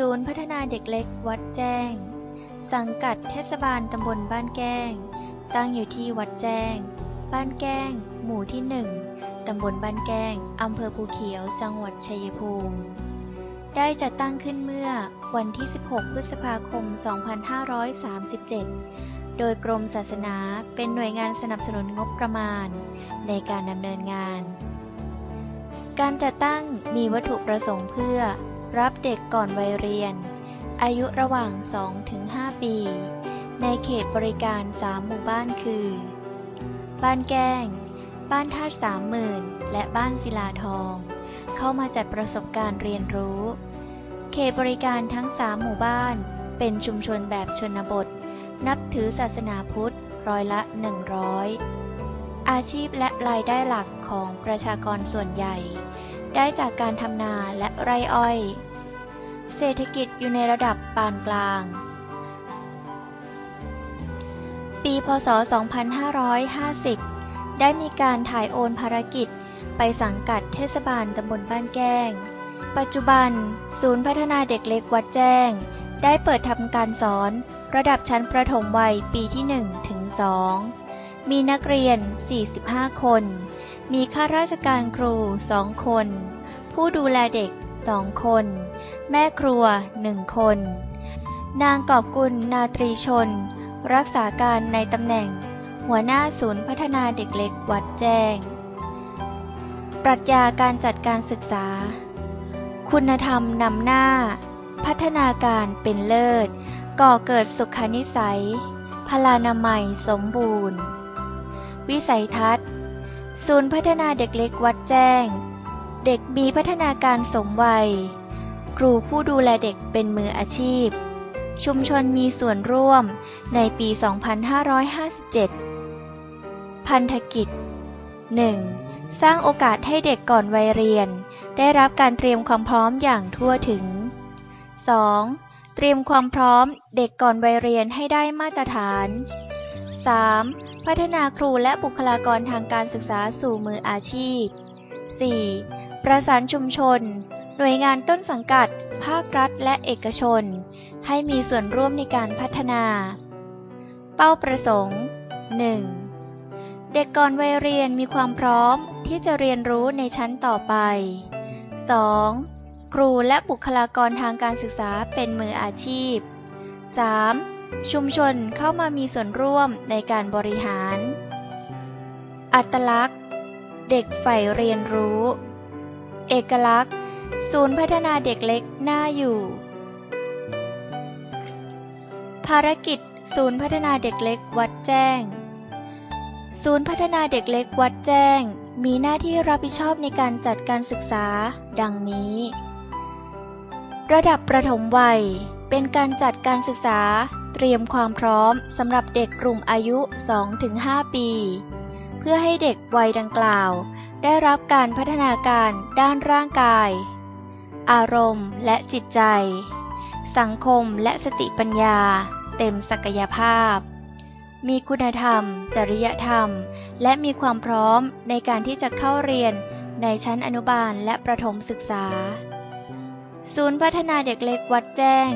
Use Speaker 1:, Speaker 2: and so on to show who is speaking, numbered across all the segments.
Speaker 1: ศูนย์พัฒนาเด็กเล็กวัดแจ้ง สังกัดเทศบาลตำบลบ้านแก้ง ตั้งอยู่ที่วัดแจ้ง บ้านแก้ง หมู่ที่หนึ่งตำบลบ้านแก้งอำเภอภูเขียว จังหวัดชัยภูมิ ได้จัดตั้งขึ้นเมื่อวันที่ 16 พฤษภาคม 2537 โดยกรมศาสนาเป็นหน่วยงานสนับสนุนงบประมาณ ในการดำเนินงาน การจัดตั้งมีวัตถุประสงค์เพื่อ รับเด็กก่อนวัยเรียน อายุระหว่าง 2-5 ปี ในเขตบริการ 3 หมู่บ้านคือ บ้านแก้ง บ้านท่าสามหมื่น และบ้านศิลาทอง เข้ามาจัดประสบการณ์เรียนรู้ เขตบริการทั้ง 3 หมู่บ้าน เป็นชุมชนแบบชนบท นับถือศาสนาพุทธร้อยละ 100อาชีพและรายได้หลักของประชากรส่วนใหญ่ ได้จากการทำนาและไรอ้อย เศรษฐกิจอยู่ในระดับปานกลาง ปี พศ 2550 ได้มีการถ่ายโอนภารกิจไปสังกัดเทศบาลตำบลบ้านแก้ง ปัจจุบัน ศูนย์พัฒนาเด็กเล็กวัดแจ้ง ได้เปิดทำการสอน ระดับชั้นประถมวัยปีที่1ถึง2มีนักเรียน 45 คน มีข้าราชการครู 2 คน ผู้ดูแลเด็ก2คน แม่ครัว1คน นางกอบกุลนาตรีชน รักษาการในตำแหน่ง หัวหน้าศูนย์พัฒนาเด็กเล็กวัดแจ้ง ปรัชญาการจัดการศึกษา คุณธรรมนำหน้า พัฒนาการเป็นเลิศ ก่อเกิดสุขนิสัย พลานามัยสมบูรณ์ วิสัยทัศน์ ศูนย์พัฒนาเด็กเล็กวัดแจ้ง เด็กมีพัฒนาการสมวัย ครูผู้ดูแลเด็กเป็นมืออาชีพ ชุมชนมีส่วนร่วมในปี 2557 พันธกิจ 1. สร้างโอกาสให้เด็กก่อนวัยเรียน ได้รับการเตรียมความพร้อมอย่างทั่วถึง 2. เตรียมความพร้อมเด็กก่อนวัยเรียนให้ได้มาตรฐาน 3. พัฒนาครูและบุคลากรทางการศึกษาสู่มืออาชีพ 4. ประสานชุมชน หน่วยงานต้นสังกัด ภาครัฐและเอกชน ให้มีส่วนร่วมในการพัฒนา เป้าประสงค์ 1. เด็กก่อนวัยเรียนมีความพร้อมที่จะเรียนรู้ในชั้นต่อไป 2. ครูและบุคลากรทางการศึกษาเป็นมืออาชีพ 3. ชุมชนเข้ามามีส่วนร่วมในการบริหาร อัตลักษณ์ เด็กใฝ่เรียนรู้ เอกลักษณ์ ศูนย์พัฒนาเด็กเล็กน่าอยู่ ภารกิจ ศูนย์พัฒนาเด็กเล็กวัดแจ้ง ศูนย์พัฒนาเด็กเล็กวัดแจ้ง มีหน้าที่รับผิดชอบในการจัดการศึกษา ดังนี้ ระดับประถมวัย เป็นการจัดการศึกษา เตรียมความพร้อมสำหรับเด็กกลุ่มอายุ 2-5 ปี พื่อให้เด็กวัยดังกล่าว ได้รับการพัฒนาการด้านร่างกาย อารมณ์และจิตใจ สังคมและสติปัญญา เต็มศักยภาพ มีคุณธรรม จริยธรรม และมีความพร้อมในการที่จะเข้าเรียนในชั้นอนุบาลและประถมศึกษา ศูนย์พัฒนาเด็กเล็กวัดแจ้ง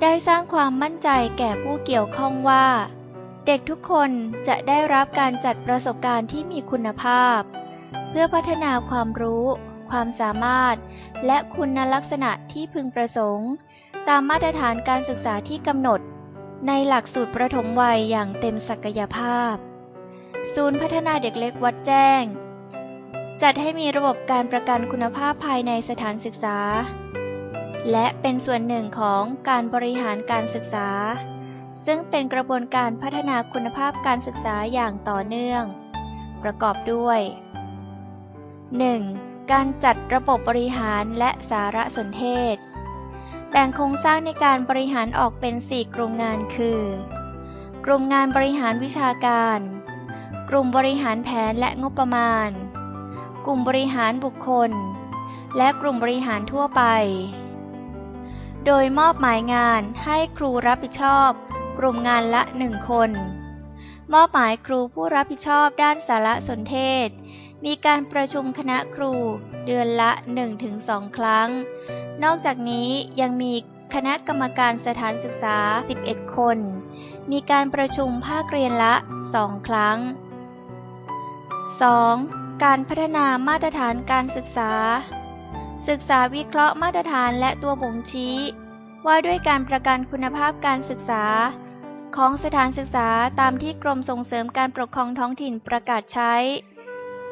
Speaker 1: ได้สร้างความมั่นใจแก่ผู้เกี่ยวข้องว่า เด็กทุกคนจะได้รับการจัดประสบการณ์ที่มีคุณภาพ เพื่อพัฒนาความรู้ ความสามารถ และคุณลักษณะที่พึงประสงค์ ตามมาตรฐานการศึกษาที่กำหนด ในหลักสูตรประถมวัยอย่างเต็มศักยภาพ ศูนย์พัฒนาเด็กเล็กวัดแจ้ง จัดให้มีระบบการประกันคุณภาพภายในสถานศึกษา และเป็นส่วนหนึ่งของการบริหารการศึกษา ซึ่งเป็นกระบวนการพัฒนาคุณภาพการศึกษาอย่างต่อเนื่อง ประกอบด้วย 1. การจัดระบบบริหารและสารสนเทศ แบ่งโครงสร้างในการบริหารออกเป็น 4 กลุ่มงานคือ กลุ่มงานบริหารวิชาการ กลุ่มบริหารแผนและงบประมาณ กลุ่มบริหารบุคคล และกลุ่มบริหารทั่วไป โดยมอบหมายงานให้ครูรับผิดชอบ กลุ่มงานละหนึ่งคน มอบหมายครูผู้รับผิดชอบด้านสารสนเทศ มีการประชุมคณะครูเดือนละ 1-2 ครั้ง นอกจากนี้ยังมีคณะกรรมการสถานศึกษา 11 คน มีการประชุมภาคเรียนละ 2 ครั้ง 2. การพัฒนามาตรฐานการศึกษา ศึกษาวิเคราะห์มาตรฐานและตัวบ่งชี้ ว่าด้วยการประกันคุณภาพการศึกษา ของสถานศึกษาตามที่กรมส่งเสริมการปกครองท้องถิ่นประกาศใช้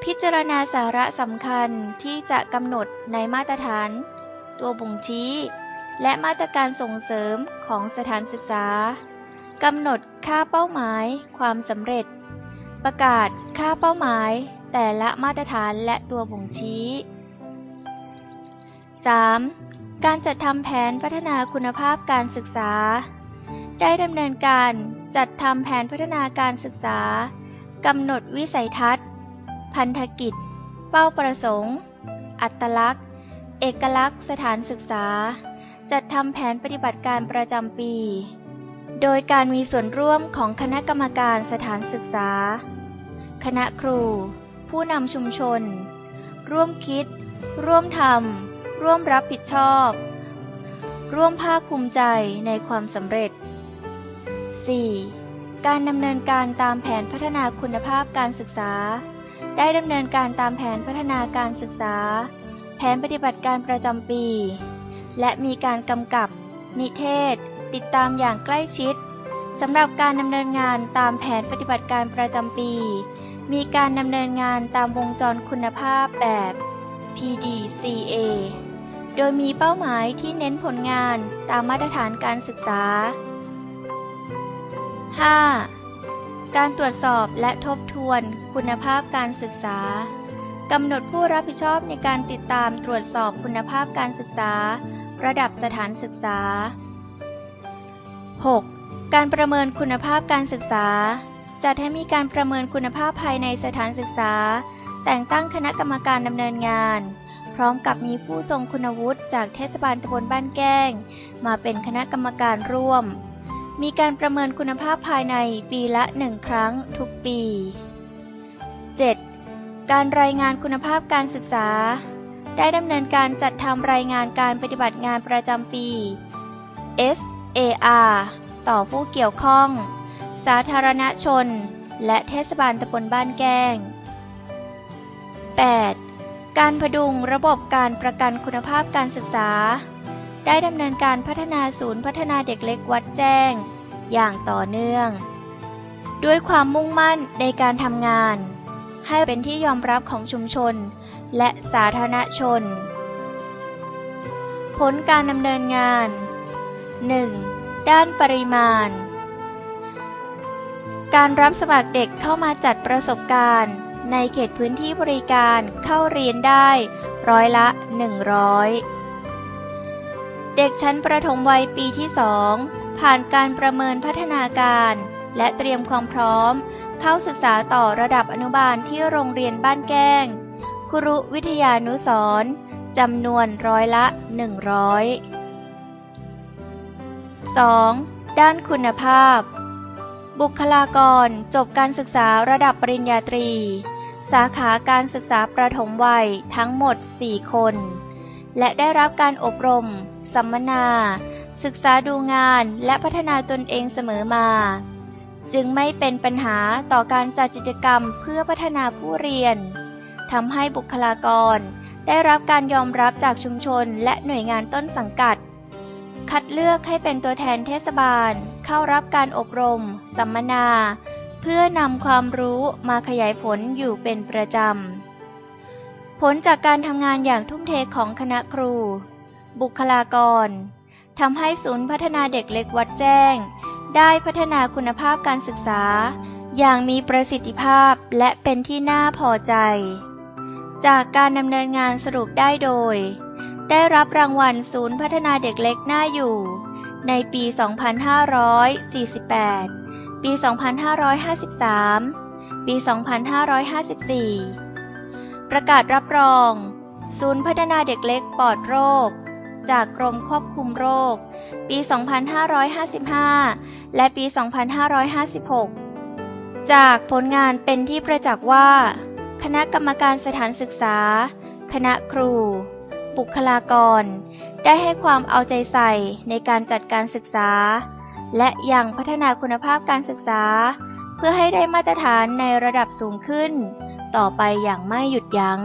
Speaker 1: พิจารณาสาระสำคัญที่จะกำหนดในมาตรฐาน ตัวบ่งชี้ และมาตรการส่งเสริมของสถานศึกษากำหนดค่าเป้าหมาย ความสำเร็จ ประกาศค่าเป้าหมาย แต่ละมาตรฐานและตัวบ่งชี้ 3. การจัดทำแผนพัฒนาคุณภาพการศึกษา ได้ดำเนินการจัดทำแผนพัฒนาการศึกษากำหนดวิสัยทัศน์ พันธกิจ เป้าประสงค์ อัตลักษณ์ เอกลักษณ์สถานศึกษา จัดทำแผนปฏิบัติการประจำปี โดยการมีส่วนร่วมของคณะกรรมการสถานศึกษา คณะครู ผู้นำชุมชน ร่วมคิด ร่วมทำร่วมรับผิดชอบ ร่วมภาคภูมิใจในความสำเร็จ 4. การดำเนินการตามแผนพัฒนาคุณภาพการศึกษา ได้ดำเนินการตามแผนพัฒนาการศึกษา แผนปฏิบัติการประจำปี และมีการกำกับ นิเทศ ติดตามอย่างใกล้ชิดสำหรับการดำเนินงานตามแผนปฏิบัติการประจำปี มีการดำเนินงานตามวงจรคุณภาพแบบ PDCA โดยมีเป้าหมายที่เน้นผลงานตามมาตรฐานการศึกษา 5. การตรวจสอบและทบทวนคุณภาพการศึกษากำหนดผู้รับผิดชอบในการติดตามตรวจสอบคุณภาพการศึกษา ระดับสถานศึกษา 6. การประเมินคุณภาพการศึกษา จัดให้มีการประเมินคุณภาพภายในสถานศึกษา แต่งตั้งคณะกรรมการดำเนินงาน พร้อมกับมีผู้ทรงคุณวุฒิจากเทศบาลตำบลบ้านแก้ง มาเป็นคณะกรรมการร่วม มีการประเมินคุณภาพภายในปีละหนึ่งครั้งทุกปี 7. การรายงานคุณภาพการศึกษา ได้ดำเนินการจัดทำรายงานการปฏิบัติงานประจำปี SAR ต่อผู้เกี่ยวข้อง สาธารณชน และเทศบาลตำบลบ้านแก้ง 8. การพดุงระบบการประกันคุณภาพการศึกษา ได้ดำเนินการพัฒนาศูนย์พัฒนาเด็กเล็กวัดแจ้ง อย่างต่อเนื่อง ด้วยความมุ่งมั่นในการทำงาน ให้เป็นที่ยอมรับของชุมชน และสาธารณชน ผลการดำเนินงาน 1. ด้านปริมาณ การรับสมัครเด็กเข้ามาจัดประสบการณ์ ในเขตพื้นที่บริการเข้าเรียนได้ ร้อยละ 100 เด็กชั้นประถมวัยปีที่2ผ่านการประเมินพัฒนาการ และเตรียมความพร้อม เข้าศึกษาต่อระดับอนุบาลที่โรงเรียนบ้านแก้ง ครุวิทยานุสรจำนวนร้อยละ 100 2. ด้านคุณภาพ บุคลากรจบการศึกษาระดับปริญญาตรี สาขาการศึกษาประถมวัยทั้งหมด 4 คน และได้รับการอบรม สัมมนา ศึกษาดูงานและพัฒนาตนเองเสมอมา จึงไม่เป็นปัญหาต่อการจัดกิจกรรมเพื่อพัฒนาผู้เรียนทำให้บุคลากร ได้รับการยอมรับจากชุมชนและหน่วยงานต้นสังกัด คัดเลือกให้เป็นตัวแทนเทศบาล เข้ารับการอบรม สัมมนา เพื่อนำความรู้มาขยายผลอยู่เป็นประจำผลจากการทำงานอย่างทุ่มเทของคณะครู บุคลากรทำให้ศูนย์พัฒนาเด็กเล็กวัดแจ้ง ได้พัฒนาคุณภาพการศึกษา อย่างมีประสิทธิภาพและเป็นที่น่าพอใจ จากการดำเนินงานสรุปได้โดย ได้รับรางวัลศูนย์พัฒนาเด็กเล็กน่าอยู่ ในปี 2548 ปี 2553 ปี 2554 ประกาศรับรอง ศูนย์พัฒนาเด็กเล็กปลอดโรค จากกรมควบคุมโรค ปี 2555 และปี 2556 จากผลงานเป็นที่ประจักษ์ว่า คณะกรรมการสถานศึกษา คณะครู บุคลากร ได้ให้ความเอาใจใส่ในการจัดการศึกษา และยังพัฒนาคุณภาพการศึกษา เพื่อให้ได้มาตรฐานในระดับสูงขึ้น ต่อไปอย่างไม่หยุดยัง้ง